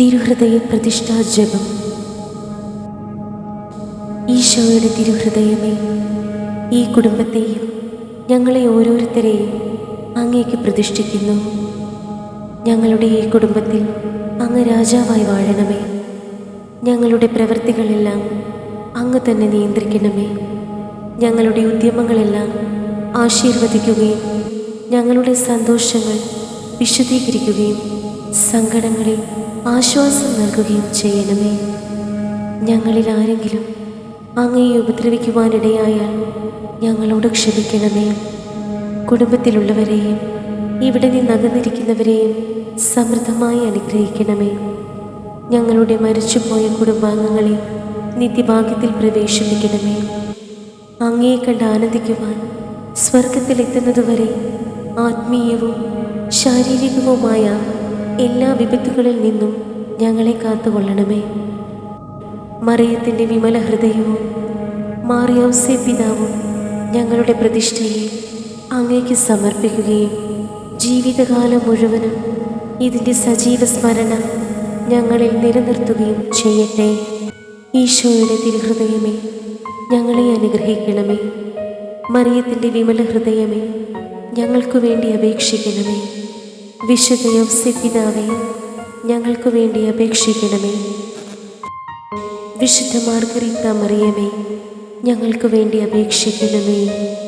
തിരുഹൃദയ പ്രതിഷ്ഠാ ജപം. ഈശോയുടെ തിരുഹൃദയമേ ഈ കുടുംബത്തെയും ഞങ്ങളെ ഓരോരുത്തരെയും അങ്ങേക്ക് പ്രതിഷ്ഠിക്കുന്നു. ഞങ്ങളുടെ ഈ കുടുംബത്തിൽ അങ്ങ് രാജാവായി വാഴണമേ. ഞങ്ങളുടെ പ്രവൃത്തികളെല്ലാം അങ്ങ് തന്നെ നിയന്ത്രിക്കണമേ. ഞങ്ങളുടെ ഉദ്യമങ്ങളെല്ലാം ആശീർവദിക്കുകയും ഞങ്ങളുടെ സന്തോഷങ്ങൾ വിശുദ്ധീകരിക്കുകയും സങ്കടങ്ങളിൽ ആശ്വാസം നൽകുകയും ചെയ്യണമേ. ഞങ്ങളിൽ ആരെങ്കിലും അങ്ങയെ ഉപദ്രവിക്കുവാനിടയായാൽ ഞങ്ങളോട് ക്ഷമിക്കണമേ. കുടുംബത്തിലുള്ളവരെയും ഇവിടെ നിന്ന് അകന്നിരിക്കുന്നവരെയും സമൃദ്ധമായി അനുഗ്രഹിക്കണമേ. ഞങ്ങളുടെ മരിച്ചുപോയ കുടുംബാംഗങ്ങളെ നിത്യഭാഗ്യത്തിൽ പ്രവേശിപ്പിക്കണമേ. അങ്ങയെ കണ്ട് ആനന്ദിക്കുവാൻ സ്വർഗത്തിലെത്തുന്നതുവരെ ആത്മീയവും ശാരീരികവുമായ എല്ലാ വിപത്തുകളിൽ നിന്നും ഞങ്ങളെ കാത്തുകൊള്ളണമേ. മറിയത്തിന്റെ വിമല ഹൃദയവും മാറിയൗസെ പിതാവും ഞങ്ങളുടെ പ്രതിഷ്ഠയെ അങ്ങേക്ക് സമർപ്പിക്കുകയും ജീവിതകാലം മുഴുവനും ഇതിന്റെ സജീവ സ്മരണ ഞങ്ങളിൽ നിലനിർത്തുകയും ചെയ്യട്ടെ. ഈശോയുടെ തിരുഹൃദയമേ ഞങ്ങളെ അനുഗ്രഹിക്കണമേ. മറിയത്തിന്റെ വിമല ഹൃദയമേ ഞങ്ങൾക്കു വേണ്ടി അപേക്ഷിക്കണമേ. വിശുദ്ധ യൗസെ ഞങ്ങൾക്ക് ഞങ്ങൾക്കു വേണ്ടി അപേക്ഷിക്കണമേ. വിശുദ്ധ മാർഗരീത്ത മറിയമേ ഞങ്ങൾക്ക് വേണ്ടി അപേക്ഷിക്കണമേ.